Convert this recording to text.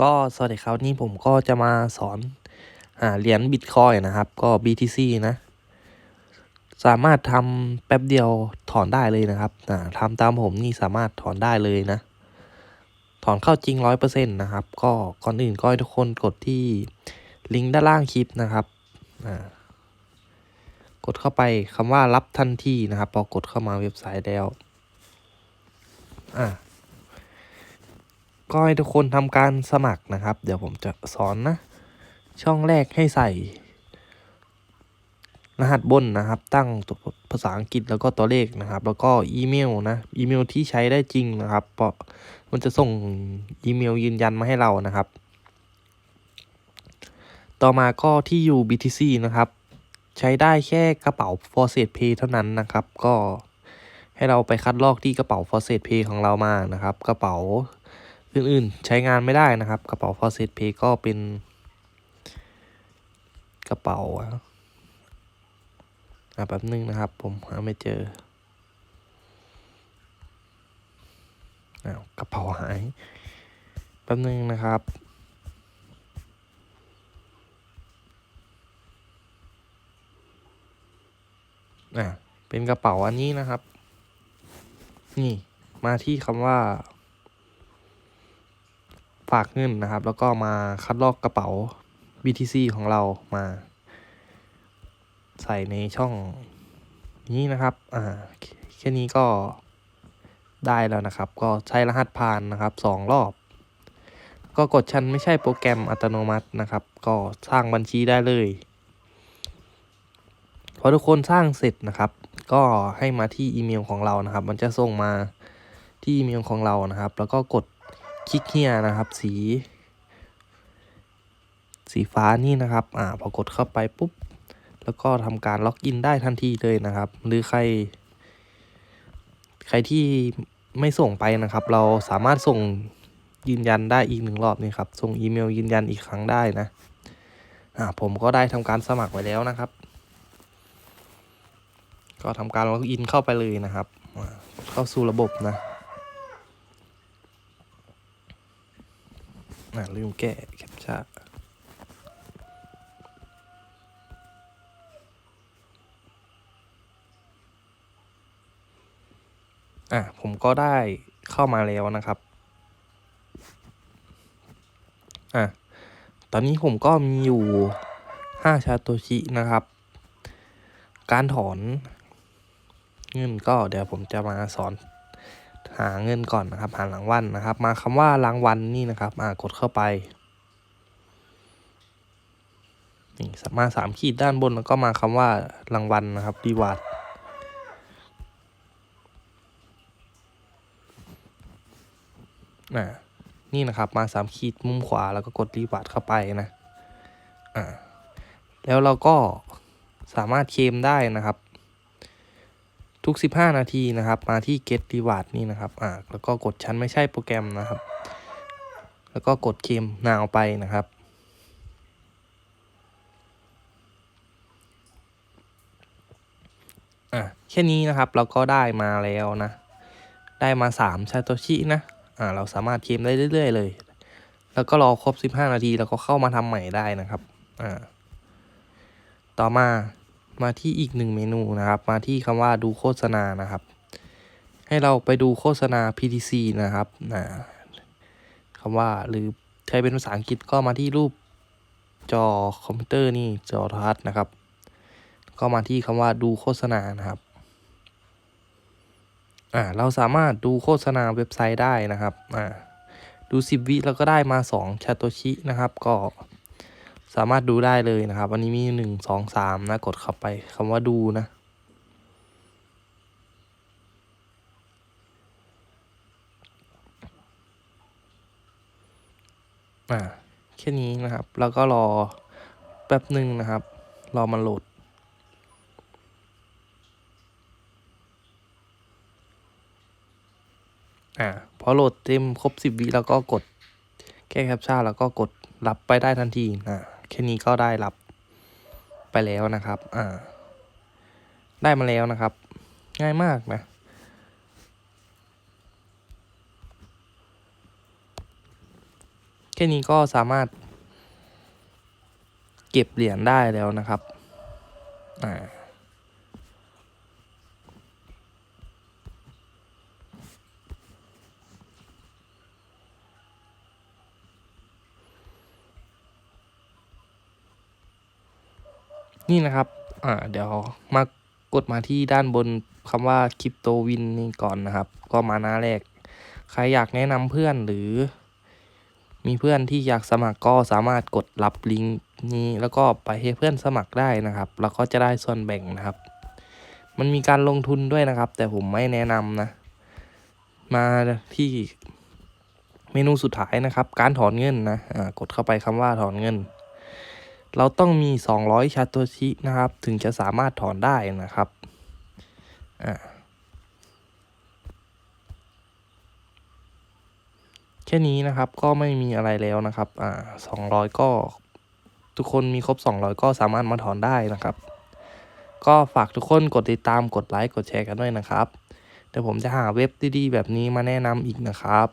ก็สวัสดีครับนี่ผมก็จะมาสอนหาเหรียญบิตคอยนะครับ ก็ BTC นะ สามารถทำแป๊บเดียวถอนได้เลยนะครับอ่าทำตามผมนี่สามารถถอนได้เลยนะ ถอนเข้าจริงร้อยเปอร์เซ็นต์นะครับ ก็ก่อนอื่นก็ให้ทุกคนกดที่ลิงก์ด้านล่างคลิปนะครับกดเข้าไปคำว่ารับทันทีนะครับ พอกดเข้ามาเว็บไซต์แล้ว อ่า ก็ให้ทุกคนทำการสมัครนะครับ เดี๋ยวผมจะสอนนะ ช่องแรกให้ใส่ รหัสบนนะครับ ตั้งตัวภาษาอังกฤษแล้วก็ตัวเลขนะครับ แล้วก็อีเมลนะ อีเมลที่ใช้ได้จริงนะครับ เพราะมันจะส่งอีเมลยืนยันมาให้เรานะครับ ต่อมาก็ที่อยู่ BTC นะครับ ใช้ได้แค่กระเป๋า f o r s e t Pay เท่านั้นนะครับ ก็ให้เราไปคัดลอกที่กระเป๋า f o r s e t Pay ของเรามานะครับ กระเป๋า อื่นๆ ใช้งานไม่ได้นะครับ กระเป๋า f o r s e t Pay ก็เป็น กระเป๋าอะอะแป๊บนึงนะครับ ผมหาไม่เจออ้าวกระเป๋าหาย แป๊บนึงนะครับอะเป็นกระเป๋าอันนี้นะครับ นี่มาที่คำว่า ฝากเงินนะครับ แล้วก็มาคัดลอกกระเป๋า BTC ของเรามาใส่ในช่องนี้นะครับ อ่า แค่นี้ก็ได้แล้วนะครับ ก็ใช้รหัสผ่านนะครับสองรอบ ก็กดชันไม่ใช่โปรแกรมอัตโนมัตินะครับ ก็สร้างบัญชีได้เลย พอทุกคนสร้างเสร็จนะครับ ก็ให้มาที่อีเมลของเรานะครับ มันจะส่งมาที่อีเมลของเรานะครับ แล้วก็กด คลิกเฮียนะครับ สี สีฟ้านี่นะครับ อ่าพอกดเข้าไปปุ๊บ แล้วก็ทำการล็อกอินได้ทันทีเลยนะครับ หรือใคร ใครที่ไม่ส่งไปนะครับ เราสามารถส่งยืนยันได้อีกหนึ่งรอบนี่ครับ ส่งอีเมลยืนยันอีกครั้งได้นะ อ่า ผมก็ได้ทำการสมัครไว้แล้วนะครับ ก็ทำการล็อกอินเข้าไปเลยนะครับ เข้าสู่ระบบนะ อ่าลืมแก้แคปชั่นอะผมก็ได้เข้ามาแล้วนะครับ อะ ตอนนี้ผมก็มีอยู่ห้าชาโตชินะครับ การถอนเงินก็เดี๋ยวผมจะมาสอน หาเงินก่อนนะครับหารางวัลนะครับ มาคำว่ารางวัลนี่นะครับอ่ากดเข้าไปนี่มาสามขีดด้านบนแล้วก็มาคำว่ารางวัลนะครับรีวาร์ดอ่านี่นะครับมาสามขีดมุมขวาแล้วก็กดรีวาร์ดเข้าไปนะอ่าแล้วเราก็สามารถเคลมได้นะครับ ทุก 15 นาทีนะครับ มาที่ get reward นี่นะครับอ่าแล้วก็กดชั้นไม่ใช่โปรแกรมนะครับ แล้วก็กดเคม now ไปนะครับ อะแค่นี้นะครับเราก็ได้มาแล้วนะ ได้มา3ชาโตชินะอ่าเราสามารถเคมได้เรื่อย ๆ เลย แล้วก็รอครบ 15 นาที แล้วก็เข้ามาทำใหม่ได้นะครับอ่าต่อมา มาที่อีกหนึ่งเมนูนะครับ มาที่คำว่าดูโฆษณานะครับ ให้เราไปดูโฆษณา PTC นะครับนะคำว่าหรือใช้เป็นภาษาอังกฤษก็มาที่รูปจอคอมพิวเตอร์นี่จอโทรทัศน์นะครับ ก็มาที่คำว่าดูโฆษณานะครับอ่าเราสามารถดูโฆษณาเว็บไซต์ได้นะครับอ่าดู 10 วิแล้วก็ได้มา 2 ชาโตชินะครับ ก็ สามารถดูได้เลยนะครับ วันนี้มีหนึ่งสองสามนะ กดเข้าไปคำว่าดูนะ อ่าแค่นี้นะครับ แล้วก็รอแป๊บหนึ่งนะครับ รอมันโหลดอ่าพอโหลดเต็มครบสิบวิแล้วก็กดแก้แคปชั่นแล้วก็กดรับไปได้ทันทีอ่า แค่นี้ก็ได้รับไปแล้วนะครับ อ่า ได้มาแล้วนะครับ ง่ายมากนะ แค่นี้ก็สามารถ เก็บเหรียญได้แล้วนะครับ อ่า นี่นะครับ อ่า เดี๋ยวมากดมาที่ด้านบนคำว่าคริปโตวินนี่ก่อนนะครับ ก็มาหน้าแรก ใครอยากแนะนำเพื่อนหรือ มีเพื่อนที่อยากสมัครก็สามารถกดรับลิงก์นี้แล้วก็ไปให้เพื่อนสมัครได้นะครับ แล้วก็จะได้ส่วนแบ่งนะครับ มันมีการลงทุนด้วยนะครับ แต่ผมไม่แนะนำนะ มาที่เมนูสุดท้ายนะครับ การถอนเงินนะอ่ากดเข้าไปคำว่าถอนเงิน เราต้องมี 200 ชาโตชินะครับ ถึงจะสามารถถอนได้นะครับอ่าแค่นี้นะครับก็ไม่มีอะไรแล้วนะครับอ่า200 ก็ ทุกคนมีครบ 200 ก็สามารถมาถอนได้นะครับ ก็ฝากทุกคนกดติดตามกดไลค์กดแชร์กันด้วยนะครับเดี๋ยวผมจะหาเว็บดีๆแบบนี้มาแนะนำอีกนะครับ